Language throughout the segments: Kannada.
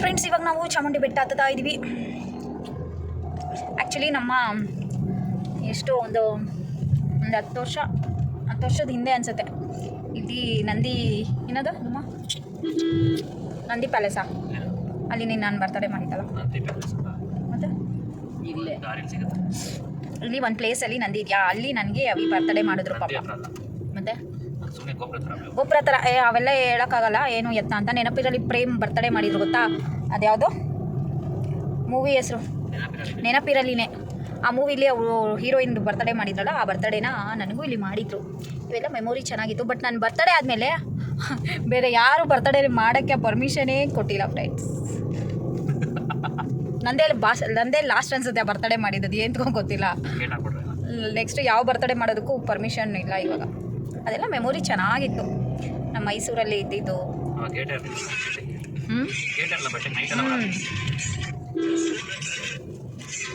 ಫ್ರೆಂಡ್ಸ್ ಇವಾಗ ನಾವು ಚಾಮುಂಡಿ ಬೆಟ್ಟ ಹತ್ತುತ್ತಾ ಇದ್ದೀವಿ. ಆ್ಯಕ್ಚುಲಿ ನಮ್ಮ ಎಷ್ಟು ಒಂದು ಒಂದು ಹತ್ತು ವರ್ಷ, ಹತ್ತು ವರ್ಷದ ಹಿಂದೆ ಅನಿಸುತ್ತೆ. ಇಲ್ಲಿ ನಂದಿ, ಏನದು ನಮ್ಮ ನಂದಿ ಪ್ಯಾಲೇಸಾ? ಅಲ್ಲಿ ನೀನು ನಾನು ಬರ್ತಡೇ ಮಾಡಿದ್ದಲ್ಲ. ಇಲ್ಲೇ. ದಾರಿಲಿ ಸಿಗುತ್ತೆ. ಇಲ್ಲಿ ಒಂದು ಪ್ಲೇಸಲ್ಲಿ ನಂದಿ ಇದೆಯಾ? ಅಲ್ಲಿ ನನಗೆ ಅವಿ ಬರ್ತಡೇ ಮಾಡಿದ್ರು ಪಾಪ. ಮತ್ತೆ? ಸುಮ್ಮನೆ ಗೋಪುರ ಅವು. ಗೊಬ್ಬರ ಥರ ಏ ಅವೆಲ್ಲ ಹೇಳೋಕ್ಕಾಗಲ್ಲ. ಏನು ಎತ್ತ ಅಂತ ನೆನಪಿರಲಿ. ಪ್ರೇಮ್ ಬರ್ತಡೇ ಮಾಡಿದ್ರು ಗೊತ್ತಾ? ಅದ್ಯಾವುದು? ಮೂವಿ ಹೆಸರು. ನೆನಪಿರಲಿ. ನೆನಪಿರಲಿನೇ. ಆ ಮೂವಿಲಿ ಅವರು ಹೀರೋಯಿನ್ ಬರ್ತಡೇ ಮಾಡಿದ್ರಲ್ಲ ಆ ಬರ್ತಡೇನ ನನಗೂ ಇಲ್ಲಿ ಮಾಡಿದ್ರು. ಇವೆಲ್ಲ ಮೆಮೊರಿ ಚೆನ್ನಾಗಿತ್ತು. ಬಟ್ ನನ್ನ ಬರ್ತಡೇ ಆದಮೇಲೆ ಬೇರೆ ಯಾರು ಬರ್ತಡೇ ಮಾಡೋಕ್ಕೆ ಪರ್ಮಿಷನೇ ಕೊಟ್ಟಿಲ್ಲ ಫ್ರೆಂಡ್ಸ್ ನಂದೇ ಬಾಸ್ ನಂದೇ ಲಾಸ್ಟ್ ಅನ್ಸುತ್ತೆ ಬರ್ತಡೇ ಮಾಡಿದ್ದು ಏನು ಗೊತ್ತಿಲ್ಲ. ನೆಕ್ಸ್ಟ್ ಯಾವ ಬರ್ತಡೇ ಮಾಡೋದಕ್ಕೂ ಪರ್ಮಿಷನ್ ಇಲ್ಲ ಇವಾಗ. ಅದೆಲ್ಲ ಮೆಮೊರಿ ಚೆನ್ನಾಗಿತ್ತು. ನಮ್ಮ ಮೈಸೂರಲ್ಲಿ ಇದ್ದಿದ್ದು.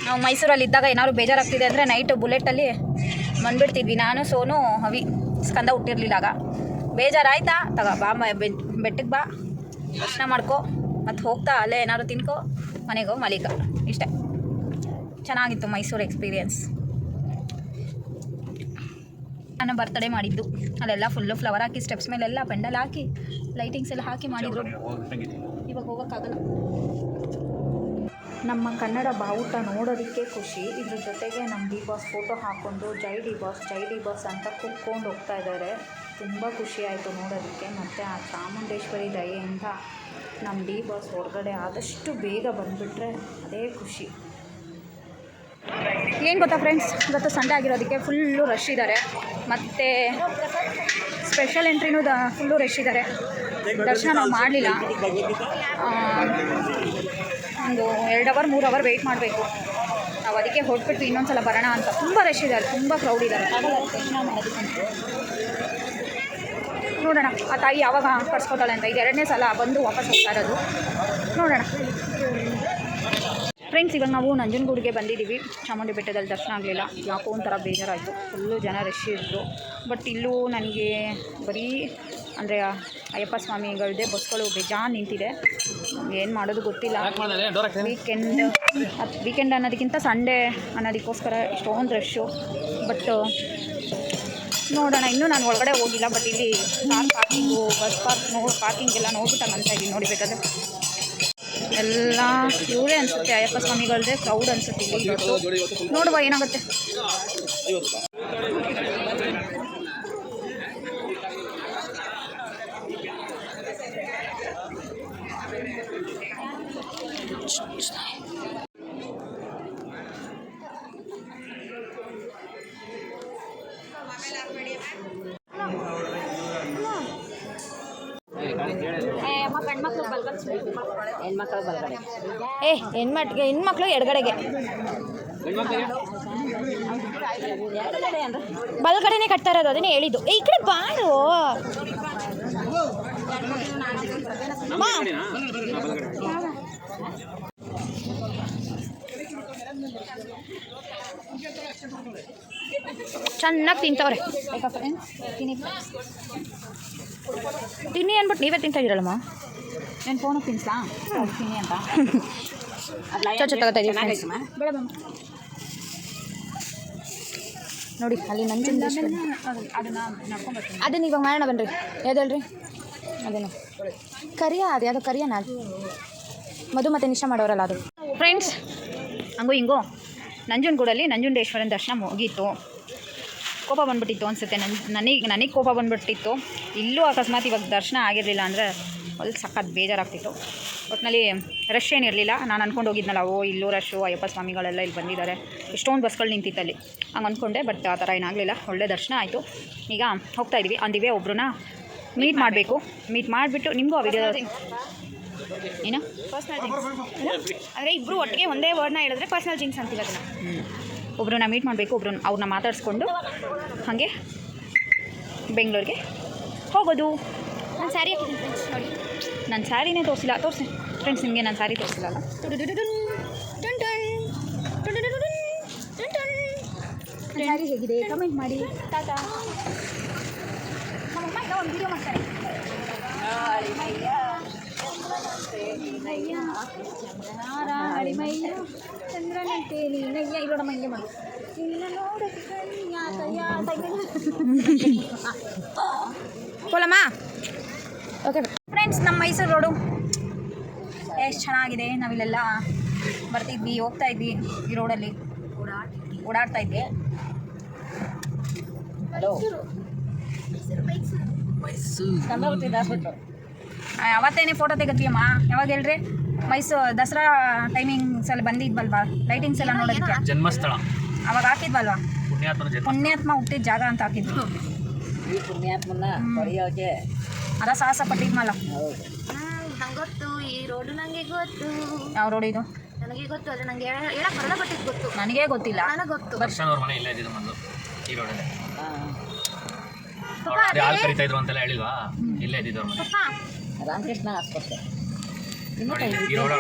ನಾವು ಮೈಸೂರಲ್ಲಿ ಇದ್ದಾಗ ಏನಾದ್ರು ಬೇಜಾರಾಗ್ತಿದೆ ಅಂದರೆ ನೈಟ್ ಬುಲೆಟಲ್ಲಿ ಬಂದ್ಬಿಡ್ತಿದ್ವಿ. ನಾನು, ಸೋನು ಹವಿ ಸ್ಕಂದ ಹುಟ್ಟಿರ್ಲಿಲ್ಲ ಆಗ. ಬೇಜಾರಾಯ್ತಾ? ತಗ, ಬಾ ಬೆಟ್ಟಕ್ಕೆ ಬಾ. ದರ್ಶನ ಮಾಡ್ಕೊ. ಮತ್ತು ಹೋಗ್ತಾ ಅಲ್ಲೇ ಏನಾದ್ರು ತಿನ್ಕೋ ಮನೆಗೋ ಹೋಗಿ ಮಲಿಕ ಇಷ್ಟೇ. ಚೆನ್ನಾಗಿತ್ತು ಮೈಸೂರು ಎಕ್ಸ್ಪೀರಿಯನ್ಸ್. ನಾನು ಬರ್ತಡೇ ಮಾಡಿದ್ದು ಅಲ್ಲೆಲ್ಲ ಫುಲ್ಲು ಫ್ಲವರ್ ಹಾಕಿ ಸ್ಟೆಪ್ಸ್ ಮೇಲೆಲ್ಲ ಪೆಂಡಲ್ ಹಾಕಿ ಲೈಟಿಂಗ್ಸ್ ಎಲ್ಲ ಹಾಕಿ ಮಾಡಿದ್ರು. ಇವಾಗ ಹೋಗೋಕ್ಕಾಗಲ್ಲ. ನಮ್ಮ ಕನ್ನಡ ಬಾವುಟ ನೋಡೋದಕ್ಕೆ ಖುಷಿ. ಇದ್ರ ಜೊತೆಗೆ ನಮ್ಮ ಡಿ ಬಾಸ್ ಫೋಟೋ ಹಾಕ್ಕೊಂಡು ಜೈ ಡಿ ಬಾಸ್ ಜೈ ಡಿ ಬಾಸ್ ಅಂತ ಕುಕ್ಕೊಂಡು ಹೋಗ್ತಾ ಇದ್ದಾರೆ. ತುಂಬ ಖುಷಿ ಆಯಿತು ನೋಡೋದಕ್ಕೆ. ಮತ್ತು ಆ ಚಾಮುಂಡೇಶ್ವರಿ ದಯೆಯಿಂದ ನಮ್ಮ ಡಿ ಬಾಸ್ ಹೊರಗಡೆ ಆದಷ್ಟು ಬೇಗ ಬಂದುಬಿಟ್ರೆ ಅದೇ ಖುಷಿ. ಏನು ಗೊತ್ತಾ ಫ್ರೆಂಡ್ಸ್ ಇವತ್ತು ಸಂಡೆ ಆಗಿರೋದಕ್ಕೆ ಫುಲ್ಲು ರಶ್ ಇದ್ದಾರೆ ಮತ್ತು ಸ್ಪೆಷಲ್ ಎಂಟ್ರಿನೂ ದ ಫುಲ್ಲು ರಶ್ ಇದ್ದಾರೆ ದರ್ಶನ ನಾವು ಮಾಡಲಿಲ್ಲ. ಒಂದು ಎರಡು ಅವರ್ ಮೂರು ಅವರ್ ವೆಯ್ಟ್ ಮಾಡಬೇಕು. ನಾವು ಅದಕ್ಕೆ ಹೊರಟ್ಬಿಟ್ಟು ಇನ್ನೊಂದು ಸಲ ಬರೋಣ ಅಂತ. ತುಂಬ ರಶ್ ಇದ್ದಾರೆ ತುಂಬ ಕ್ರೌಡ್ ಇದ್ದಾರೆ ಮಾಡೋದಕ್ಕೆ ನೋಡೋಣ. ಆ ತಾಯಿ ಯಾವಾಗ ಕರ್ಸ್ಕೊತಾಳೆ ಅಂತ. ಇದು ಎರಡನೇ ಸಲ ಬಂದು ವಾಪಸ್ ಹೋಗ್ತಾ ಇರೋದು. ನೋಡೋಣ. ಫ್ರೆಂಡ್ಸ್ ಇವಾಗ ನಾವು ನಂಜನಗೂಡಿಗೆ ಬಂದಿದ್ದೀವಿ. ಚಾಮುಂಡಿ ಬೆಟ್ಟದಲ್ಲಿ ದರ್ಶನ ಆಗಲಿಲ್ಲ. ಯಾಕೋ ಒಂಥರ ಬೇಜಾರಾಯಿತು. ಫುಲ್ಲು ಜನ ರಶ್ ಇದ್ದರು ಬಟ್ ಇಲ್ಲೂ ನನಗೆ ಬರೀ ಅಂದರೆ ಅಯ್ಯಪ್ಪ ಸ್ವಾಮಿಗಳದೇ ಬಸ್ಗಳು ಬೇಜಾನ್ ನಿಂತಿದೆ. ಏನು ಮಾಡೋದು ಗೊತ್ತಿಲ್ಲ. ವೀಕೆಂಡ್ ಅದು ವೀಕೆಂಡ್ ಅನ್ನೋದಕ್ಕಿಂತ ಸಂಡೇ ಅನ್ನೋದಕ್ಕೋಸ್ಕರ ಇಷ್ಟೊಂದು ರಶ್ಶು ಬಟ್ ನೋಡೋಣ. ಇನ್ನೂ ನಾನು ಒಳಗಡೆ ಹೋಗಿಲ್ಲ ಬಟ್ ಇಲ್ಲಿ car parking bus park no parking ಎಲ್ಲ ನೋಡ್ಬಿಟ್ಟು ಅಂತ ಇದ್ದೀನಿ ನೋಡಿಬೇಕಾದ್ರೆ ಎಲ್ಲ ಇವರೇ ಅನಿಸುತ್ತೆ, ಅಯ್ಯಪ್ಪ ಸ್ವಾಮಿಗಳದ್ದೇ ಕ್ರೌಡ್ ಅನಿಸುತ್ತೆ ಇಲ್ಲಿ. ನೋಡುವ, ಏನಾಗುತ್ತೆ. ಹೆಣ್ಮಕ್ಳು ಬಲಗಡೆ ಏ, ಹೆಣ್ಮಕ್ಳಿಗೆ, ಹೆಣ್ಮಕ್ಳು ಎಡಗಡೆಗೆ. ಬಲಗಡೆನೆ ಕಟ್ತಾ ಇರೋದು, ಅದನ್ನೇ ಹೇಳಿದ್ದು. ಈ ಕಡೆ ಬಾಡು. ಚೆನ್ನಾಗಿ ತಿಂತವ್ರೆ? ತಿನ್ನಿ ಅಂದ್ಬಿಟ್ಟು ನೀವೇ ತಿಂತಾ ಇದ್ದೀರಲ್ಲಮ್ಮ ನಾನು ಫೋನ್ ತಿನ್ಸಾ ತಿನ್ನಿ ಅಂತ. ಚೊಚ್ಚ ತಗೋತಾ ನೋಡಿ ಅಲ್ಲಿ ನಂಜು ಅದನ್ನ ಇವಾಗ ಮಾಡೋಣ ಬನ್ರಿ. ಯಾವ್ದಲ್ರಿ ಅದೇನು ಕರಿಯ ಅದು? ಯಾವುದು ಕರಿಯನ ಅದು? ಮಧು ಮತ್ತು ನಿಶಾ ಮಾಡೋರಲ್ಲ ಅದು. ಫ್ರೆಂಡ್ಸ್ ಹಂಗೋ ಹಿಂಗೋ. ನಂಜನಗೂಡಲ್ಲಿ ನಂಜುಂಡೇಶ್ವರನ ದರ್ಶನ ಮುಗೀತು. ಕೋಪ ಬಂದ್ಬಿಟ್ಟಿತ್ತು ಅನಿಸುತ್ತೆ. ನನ್ನ ನನಗೆ ನನಗೆ ಕೋಪ ಬಂದ್ಬಿಟ್ಟಿತ್ತು. ಇಲ್ಲೂ ಅಕಸ್ಮಾತ್ ಇವಾಗ ದರ್ಶನ ಆಗಿರಲಿಲ್ಲ ಅಂದರೆ ಅಲ್ಲಿ ಸಖತ್ ಬೇಜಾರಾಗ್ತಿತ್ತು. ಒಟ್ಟಿನಲ್ಲಿ ರಶ್ ಏನಿರಲಿಲ್ಲ ನಾನು ಅಂದ್ಕೊಂಡು ಹೋಗಿದ್ನಲ್ಲ ಓ ಇಲ್ಲೂ ರಶ್ಶು ಅಯ್ಯಪ್ಪ ಸ್ವಾಮಿಗಳೆಲ್ಲ ಇಲ್ಲಿ ಬಂದಿದ್ದಾರೆ. ಎಷ್ಟೊಂದು ಬಸ್ಗಳು ನಿಂತಿತ್ತಲ್ಲಿ. ಹಂಗೆ ಅಂದ್ಕೊಂಡೆ ಬಟ್ ಆ ಥರ ಏನಾಗಲಿಲ್ಲ ಒಳ್ಳೆ ದರ್ಶನ ಆಯಿತು. ಈಗ ಹೋಗ್ತಾ ಇದ್ದೀವಿ ಅಂದಿವೆ ಒಬ್ಬರನ್ನ ಮೀಟ್ ಮಾಡಬೇಕು. ಮೀಟ್ ಮಾಡಿಬಿಟ್ಟು ನಿಮಗೂ ಆ ವಿಡಿಯೋ ಏನು? ಪರ್ಸ್ನಲ್ ಥಿಂಗ್ಸ್ ಅಂದರೆ ಇಬ್ಬರು ಒಟ್ಟಿಗೆ ಒಂದೇ ವರ್ಡ್ನ ಹೇಳಿದ್ರೆ ಪರ್ಸ್ನಲ್ ಥಿಂಗ್ಸ್ ಅಂತೀವಿ ಅದನ್ನು. ಒಬ್ಬರನ್ನ ಮೀಟ್ ಮಾಡಬೇಕು ಒಬ್ರನ್ನ ಅವ್ರನ್ನ ಮಾತಾಡಿಸ್ಕೊಂಡು ಹಾಗೆ ಬೆಂಗಳೂರಿಗೆ ಹೋಗೋದು. ಸ್ಯಾರಿ ಹಾಕಿದ್ದೀನಿ ಫ್ರೆಂಡ್ಸ್ ನೋಡಿ ನಾನು ಸ್ಯಾರಿನೇ ತೋರಿಸಿಲ್ಲ ತೋರಿಸಿ ಫ್ರೆಂಡ್ಸ್ ನಿಮಗೆ ನಾನು ಸ್ಯಾರಿ ತೋರಿಸಿಲ್ಲ ಅಲ್ಲ ಟುಡುಡುಡುಡುನ್, ಟುನ್ ಟುನ್, ಟುಡುಡುಡುಡುನ್, ಟುನ್ ಸ್ಯಾರಿ ಹೇಗಿದೆ ಕಮೆಂಟ್ ಮಾಡಿ ಟಾಟಾ ನಮ್ಮಮ್ಮ ಈಗ ಒಂದು ವಿಡಿಯೋ ಮಾಡ್ತಾರೆ ಚಂದ್ರನಾರ ಅಳಿಮಯ್ಯ ಚಂದ್ರನಂತೆ ನೀನಯ್ಯ ಇಲ್ಲ ನಮ್ಮ ಹಿಂಗೆ ಮಾಡು ನಿನ್ನ ನೋಡಕ್ಕೆ ಕಣ್ಣಿಯಾತಯ್ಯ ಹೋಲಮ್ಮ ಓಕೆ ಫ್ರೆಂಡ್ಸ್ ನಮ್ಮ ಮೈಸೂರು ರೋಡು ಎಷ್ಟು ಚೆನ್ನಾಗಿದೆ. ನಾವಿಲ್ಲೆಲ್ಲ ಬರ್ತಿದ್ವಿ ಹೋಗ್ತಾ ಇದ್ವಿ ಈ ರೋಡಲ್ಲಿ. ಓಡಾಡ್ತಾ ಇದ್ವಿ. ಅವತ್ತೇನೆ ಫೋಟೋ ತೆಗದ್ವಿ ಅಮ್ಮ. ಯಾವಾಗ ಹೇಳ್ರಿ? ಮೈಸೂರು ದಸರಾ ಟೈಮಿಂಗ್ಸ್ ಅಲ್ಲಿ ಬಂದಿದ್ವಲ್ವಾ? ಲೈಟಿಂಗ್ಸ್ ಎಲ್ಲ ನೋಡೋದಕ್ಕೆ? ಜನ್ಮಸ್ಥಳ. ಅವಾಗ ಹಾಕಿದ್ವಲ್ವಾ? ಪುಣ್ಯಾತ್ಮನ ಪುಣ್ಯಾತ್ಮ ಹುಟ್ಟಿದ ಜಾಗ ಅಂತ ಹಾಕಿದ್ವಿ. ಪಡೆಯೋಕೆ ಅದ ಸಾಹಸ ಪಟ್ಟಿದ್ಮಲ್ಲ ನಂಗೆ ಗೊತ್ತು ಈ ರೋಡು ನನಗೆ ಗೊತ್ತು. ಯಾವ ರೋಡ್ ಇದು? ನನಗೆ ಗೊತ್ತು ಆದರೆ ನಂಗೆ ಹೇಳಕ್ ಬರಲ್ಲ ಬಟ್ಟಿದ್ದು ಗೊತ್ತು. ನನಗೇ ಗೊತ್ತಿಲ್ಲ. ನನಗೆ ಗೊತ್ತು. ದರ್ಶನ್ ಅವ್ರ ಮನೆ ಇಲ್ಲೇ ಇದ್ದಿದ್ದು ಮೊದಲು ಈ ರೋಡಲ್ಲಿ ಹಾಂ. ಅದೇ ಹಾಲು ಕರಿತಾ ಇದ್ರು ಅಂತೆಲ್ಲ ಹೇಳಿಲ್ವಾ? ಇಲ್ಲೇ ಇದ್ದಿದ್ದು ಅವ್ರ ಮನೆ. ಪಪ್ಪ ರಾಮಕೃಷ್ಣ ಆಸ್ಪತ್ರೆ ನೋಡಿ ಕೈ ಈ ರೋಡ್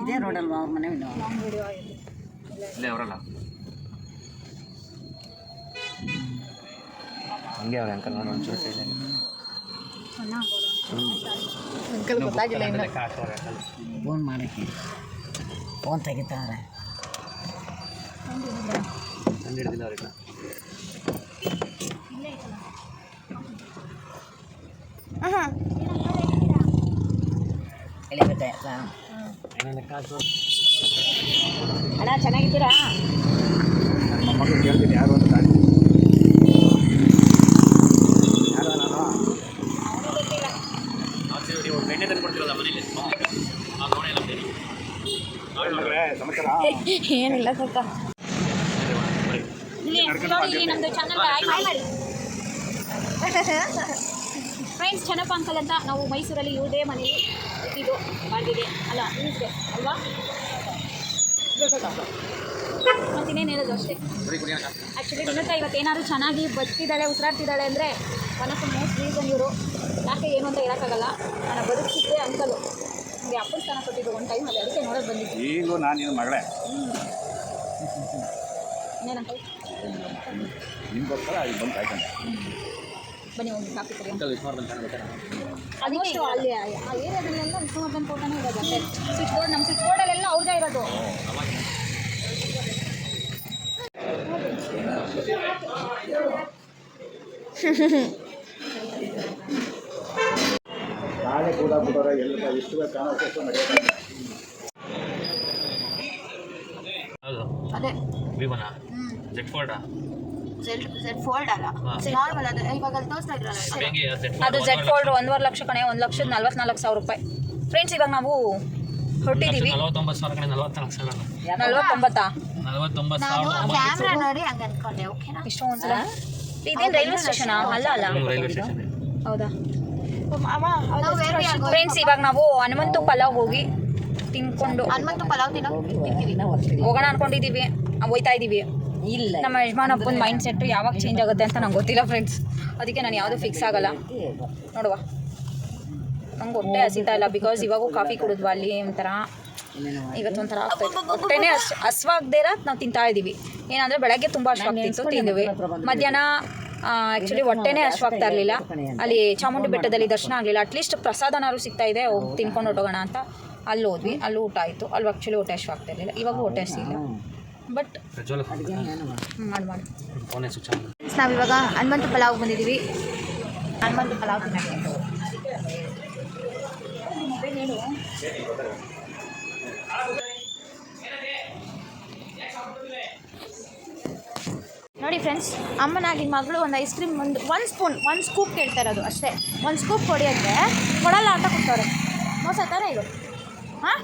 ಇದೇ ರೋಡಲ್ವಾ ಅವ್ರ ಮನೆ ಇನ್ನು? ಇಲ್ಲೇ ಅವರಲ್ಲ. ಹಂಗೆ ಅವ್ರೆ ಅಂಕಲ್ ನೋಡಿ ಒಂಚೂರು ಸೈಡ್ ಅಂಕಲ್ ಗೊತ್ತಾಗಿಲ್ಲ ಇನ್ನು ಫೋನ್ ಮಾಡಕ್ಕೆ ಫೋನ್ ತೆಗಿತಾರೆ ಹಿಡಿದಿಲ್ಲ ಅವ್ರಿಗೆ ಎಳಿಬೇಕು ಅಣ್ಣ ಚೆನ್ನಾಗಿದ್ದೀರಾ ನೀವು ಬೆಣ್ಣೆ ತಂದು ಕೊಡ್ತಿರಲ್ಲ ಮನೇಲಿ ಆ ನೋಡಿ ನಮ್ದೇನು ಏನಿಲ್ಲ ಸ್ವಲ್ಪ. ಫ್ರೆಂಡ್ಸ್ ಚೆನ್ನಪ್ಪ ಅಂಕಲ್ ಅಂತ ನಾವು ಮೈಸೂರಲ್ಲಿ ಇವ್ರದೇ ಮನೆಯಲ್ಲಿ ಇದು ಮಾಡಿದೆ ಅಲ್ಲ ಇದೆ ಅಲ್ವಾ? ಮತ್ತಿನ್ನೇನು ಹೇಳೋದು ಅಷ್ಟೇ? ಆ್ಯಕ್ಚುಲಿ ಗುಣತಾ ಇವತ್ತು ಏನಾದ್ರು ಚೆನ್ನಾಗಿ ಬದುಕಿದ್ದಾಳೆ ಉಸಿರಾಡ್ತಿದ್ದಾಳೆ ಅಂದರೆ one of the most reason ಇವರು. ಯಾಕೆ ಏನು ಅಂತ ಹೇಳೋಕ್ಕಾಗಲ್ಲ. ನಾನು ಬದುಕಿದ್ದೆ ಅಂಕಲು ನಮಗೆ ಅಪ್ಪನ ಸ್ಥಾನ ಕೊಟ್ಟಿದ್ದು ಒಂದು ಟೈಮ್ ಅಲ್ಲಿ ಅದಕ್ಕೆ ನೋಡೋದು ಬಂದಿದ್ದೆ. ಈಗಲೂ ನಾನು ನಿನ್ನ ಮಗಳೇ ಇನ್ನೇನಂಕಲ್ ನಿನ್ಗೋಸ್ಕರ ಅಲ್ಲಿ ಬಂದು ಕಾಯ್ಕೊಂಡೆ ಬನ್ನಿ ಒಂದು ಅಂಕಲ್ ಅದಕ್ಕೆ ಅಲ್ಲಿ ಆ ಏರಿಯಾದಲ್ಲೆಲ್ಲ ವಿಷ್ಣುವರ್ಧನ್ ಫೋಟೋನೇ ಇರೋದು ಸ್ವಿಚ್ ಬೋರ್ಡ್ ನಮ್ಮ ಸ್ವಿಚ್ ಬೋರ್ಡಲ್ಲೆಲ್ಲ ಇರೋದು. ಕೂಡ ಎಲ್ಲ ಎಷ್ಟು ಬೇಕು ಕಾಣೋಷ್ಟು ನಡೆಯೋದು ಹೌದು. ಅದೇ. ವಿಮಾನ ಜೆಟ್ ಫೋಲ್ಡ್ ಜೆಟ್ ಫೋಲ್ಡ್ ಅಲ್ಲ? ಹಾ. ನಾರ್ಮಲ್ ಅದು ಇವಾಗ ಅಲ್ಲಿ ತೋರಿಸ್ತಾ ಇದ್ರಲ್ಲ ಅದು ಜೆಟ್ ಫೋಲ್ಡ್ ಒಂದೂವರೆ ಲಕ್ಷ? ಕಣೆ ಒಂದು ಲಕ್ಷದ ನಲ್ವತ್ನಾಲ್ಕು ಸಾವಿರ ರೂಪಾಯಿ. ಫ್ರೆಂಡ್ಸ್ ಇವಾಗ ನಾವು ಹೊಟ್ಟಿದೀವಿ ನಲವತ್ತೊಂಬತ್ತು ಸಾವಿರ ಕಡೆ ನಲವತ್ನಾಲ್ಕು ಸಾವಿರ ನಲ್ವತ್ತೊಂಬತ್ತಾ? ನಲವತ್ತೊಂಬತ್ತು ನಾನು ಕ್ಯಾಮ್ರಾ ನೋಡಿ ಹಂಗೆ ಅನ್ಕೊಂಡೆ ಓಕೆನಾ ಇದೇನು ರೈಲ್ವೆ ಸ್ಟೇಷನಾ? ಅಲ್ಲ ಅಲ್ಲ. Railway station. ಹೌದಾ? ಫ್ರೆಂಡ್ಸ್ ಇವಾಗ ನಾವು ಹನುಮಂತು ಪಲಾವ್ ಹೋಗಿ ತಿನ್ಕೊಂಡು ಹನುಮಂತು ಪಲಾವ್ ಹೋಗೋಣ ಅನ್ಕೊಂಡಿದೀವಿ. ಹೋಯ್ತಾ ಇದೀವಿ. ಇಲ್ಲ. ನಮ್ಮ ಯಜಮಾನಪ್ಪನ ಮೈಂಡ್ ಸೆಟ್ ಯಾವಾಗ ಚೇಂಜ್ ಆಗುತ್ತೆ ಅಂತ ನಂಗೆ ಗೊತ್ತಿಲ್ಲ ಫ್ರೆಂಡ್ಸ್ ಅದಕ್ಕೆ ನಾನು ಯಾವುದು ಫಿಕ್ಸ್ ಆಗಲ್ಲ. ನೋಡುವ. ನಂಗೆ ಹೊಟ್ಟೆ ಹಸಿತಾ ಇಲ್ಲ ಬಿಕಾಸ್ ಇವಾಗ ಕಾಫಿ ಕುಡಿದ್ವ ಅಲ್ಲಿ ಒಂಥರ. ಇವತ್ತೊಂಥರ ಹೊಟ್ಟೆನೇ ಹಸ್ ಹಸ್ವಾಗ್ದೇ ಇರೋದು ನಾವು ತಿಂತಾ ಇದ್ದೀವಿ ಏನಂದ್ರೆ ಬೆಳಗ್ಗೆ ತುಂಬ ಹಶ್ವಾಗ್ತಿತ್ತು ತಿಂದ್ವಿ. ಮಧ್ಯಾಹ್ನ ಆ್ಯಕ್ಚುಲಿ ಹೊಟ್ಟೆನೇ ಹಶ್ವಾಗ್ತಾ ಇರಲಿಲ್ಲ. ಅಲ್ಲಿ ಚಾಮುಂಡಿ ಬೆಟ್ಟದಲ್ಲಿ ದರ್ಶನ ಆಗಲಿಲ್ಲ. ಅಟ್ಲೀಸ್ಟ್ ಪ್ರಸಾದನಾರು ಸಿಗ್ತಾ ಇದೆ ಹೋಗಿ ತಿನ್ಕೊಂಡು ಹೊಟ್ಟೋಗೋಣ ಅಂತ. ಅಲ್ಲಿ ಹೋದ್ವಿ ಅಲ್ಲಿ ಊಟ ಆಯಿತು. ಅಲ್ಲಿ ಆ್ಯಕ್ಚುಲಿ ಹೊಟ್ಟೆ ಹಶ್ವಾಗ್ತಾ ಇರಲಿಲ್ಲ. ಇವಾಗ ಹೊಟ್ಟೆ ಹಸಿಲ್ಲ ಬಟ್ ಮಾಡಿ. ಮಾಡಿ ನಾವಿವಾಗ ಹನುಮಂತ ಪಲಾವ್ ಬಂದಿದ್ದೀವಿ ಹನುಮಂತ ಪಲಾವ್ ತಿನ್ನಕ್ಕೆ. ನೋಡಿ ಫ್ರೆಂಡ್ಸ್ ಅಮ್ಮನಾಗಿ ಮಗಳು ಒಂದು ಐಸ್ ಕ್ರೀಮ್ ಒಂದು ಒಂದು ಸ್ಪೂನ್ ಒಂದು ಸ್ಕೂಪ್ ಕೇಳ್ತಾ ಇರೋದು ಅಷ್ಟೇ. ಒಂದು ಸ್ಕೂಪ್ ಕೊಡಿ ಅಂದರೆ ಕೊಡಲ್ಲ ಅಂತ ಕೊಡ್ತಾರೆ. ಮೋಸ ಥರ ಇದು? ಹಾಂ?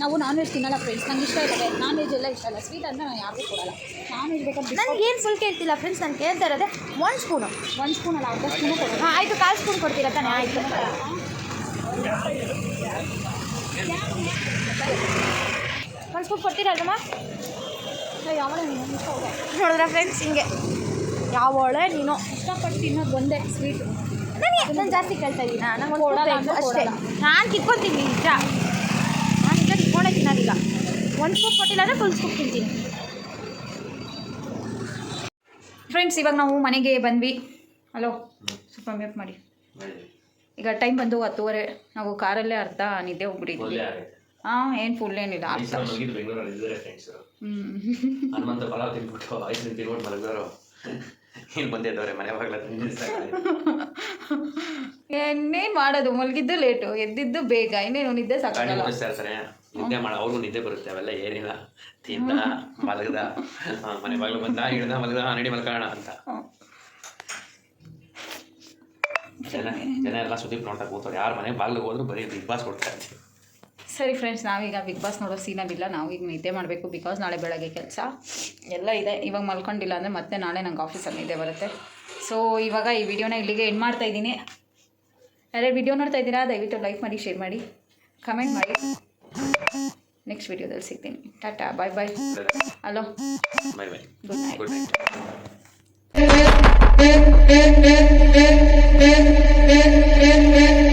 ನಾವು ನಾನ್ ವೆಜ್ ತಿನ್ನಲ್ಲ ಫ್ರೆಂಡ್ಸ್ ನಂಗೆ ಇಷ್ಟ ಇಲ್ಲ ನಾನ್ ವೆಜ್ ಎಲ್ಲ ಇಷ್ಟ ಇಲ್ಲ ಸ್ವೀಟ್ ಅಂದರೆ ನಾನು ಯಾರಿಗೂ ಕೊಡಲ್ಲ. ನಾನ್ ವೆಜ್ ಬೇಕಂತ ನನಗೆ ಏನು ಫುಲ್ ಕೇಳ್ತಿಲ್ಲ ಫ್ರೆಂಡ್ಸ್ ನಾನು ಕೇಳ್ತಾ ಇರೋದೇ ಒಂದು ಸ್ಪೂನು ಒಂದು ಸ್ಪೂನ್ ಅಲ್ಲ ಅರ್ಧ ಸ್ಪೂನು ಕೊಡೋದು ಹಾಂ ಆಯಿತು ಕಾಲು ಸ್ಪೂನ್ ಕೊಡ್ತೀರ ತಾನೇ? ಆಯಿತು. ಒಂದು ಸ್ಪೂನ್ ಯಾವಳೆ ನೀನು ನೋಡಿದ್ರ ಫ್ರೆಂಡ್ಸ್ ಹಿಂಗೆ ಯಾವಳೆ ನೀನು? ಇಷ್ಟಪಟ್ಟು ತಿನ್ನೋದು ಒಂದೇ ಸ್ವೀಟು ನನಗೆ ನಾನು ಜಾಸ್ತಿ ಕೇಳ್ತಾ ಇದ್ದೀನಿ ನಂಗೆ ಅಷ್ಟೇ. ನಾನು ಕಿತ್ಕೊತೀನಿ ನಿಜ. ನಾನು ನಿಜ ತಿಕ್ಕೊಂಡೇ ತಿನ್ನೋದಿಲ್ಲ ಒಂದು ಸ್ಕೂಪ್ ಕೊಟ್ಟಿಲ್ಲ ಅಂದರೆ ಫುಲ್ ಸ್ಕೂಪ್ ತಿಂತೀನಿ. ಫ್ರೆಂಡ್ಸ್ ಇವಾಗ ನಾವು ಮನೆಗೆ ಬಂದ್ವಿ. ಹಲೋ ಸ್ವಲ್ಪ ಮ್ಯೂಟ್ ಮಾಡಿ. ಈಗ ಟೈಮ್ ಬಂದು ಹತ್ತುವರೆ. ನಾವು ಕಾರಲ್ಲೇ ಅರ್ಧ ನಿದ್ದೆ ಹೋಗ್ಬಿಟ್ಟಿದ್ವಿ. ಹಾಂ ಏನು ಫುಲ್ ಏನಿಲ್ಲ ಹನುಮಂತ ಫಲ ತಿನ್ಬಿಟ್ಟು ಐಸ್ ಕ್ರೀಮ್ ತಿನ್ಬಿಟ್ಟು ಮಲಗಿದವರು. ಇಲ್ಲಿ ಬಂದಿದ್ದವ್ರೆ ಮನೆ ಬಾಗ್ಲ ಇನ್ನೇನು ಮಾಡೋದು? ಮಲಗಿದ್ದು ಲೇಟು ಎದ್ದಿದ್ದು ಬೇಗ. ಇನ್ನೇನು ನಿದ್ದೆ ಸಾಕಾಗಲ್ಲ ಇರ್ತಾರೆ. ನಿದ್ದೆ ಮಾಡ ಅವ್ರು ನಿದ್ದೆ ಬರುತ್ತೆ ಅವೆಲ್ಲ ಏನಿಲ್ಲ. ತಿಂದ ಮಲಗದ. ಮನೆ ಬಾಗ್ಲು ಬಂದ ಹಿಡ್ದ ಮಲಗದ ನಡಿ ಮಲ್ಕೋಣ ಅಂತ. ಜನ ಜನ ಎಲ್ಲ ಸುದೀಪ್ ನೋಡ್ತಾ ಕೂತವ್ರು. ಯಾರು ಮನೆ ಬಾಗ್ಲಿಗೆ ಹೋದ್ರು ಬರೀ ಬಿಗ್ ಬಾಸ್ ಕೊಡ್ತಾ ಇರ್ತೀವಿ ಸರಿ ಫ್ರೆಂಡ್ಸ್ ನಾವೀಗ ಬಿಗ್ ಬಾಸ್ ನೋಡೋ ಸೀನಲ್ಲಿಲ್ಲ ನಾವು ಈಗ ನಿದ್ದೆ ಮಾಡಬೇಕು. ಬಿಕಾಸ್ ನಾಳೆ ಬೆಳಗ್ಗೆ ಕೆಲಸ. ಎಲ್ಲ ಇದೆ. ಇವಾಗ ಮಲ್ಕೊಂಡಿಲ್ಲ ಅಂದರೆ ಮತ್ತೆ ನಾಳೆ ನಂಗೆ ಆಫೀಸಲ್ಲಿ ನಿದ್ದೆ ಬರುತ್ತೆ. ಸೊ ಇವಾಗ ಈ ವಿಡಿಯೋನ ಇಲ್ಲಿಗೆ ಎಂಡ್ ಮಾಡ್ತಾ ಇದ್ದೀನಿ. ಯಾರ್ಯಾರು ವಿಡಿಯೋ ನೋಡ್ತಾ ಇದ್ದೀರಾ ದಯವಿಟ್ಟು ಲೈಕ್ ಮಾಡಿ ಶೇರ್ ಮಾಡಿ. ಕಮೆಂಟ್ ಮಾಡಿ. ನೆಕ್ಸ್ಟ್ ವಿಡಿಯೋದಲ್ಲಿ ಸಿಗ್ತೀನಿ. Tata bye bye hello bye bye good night good night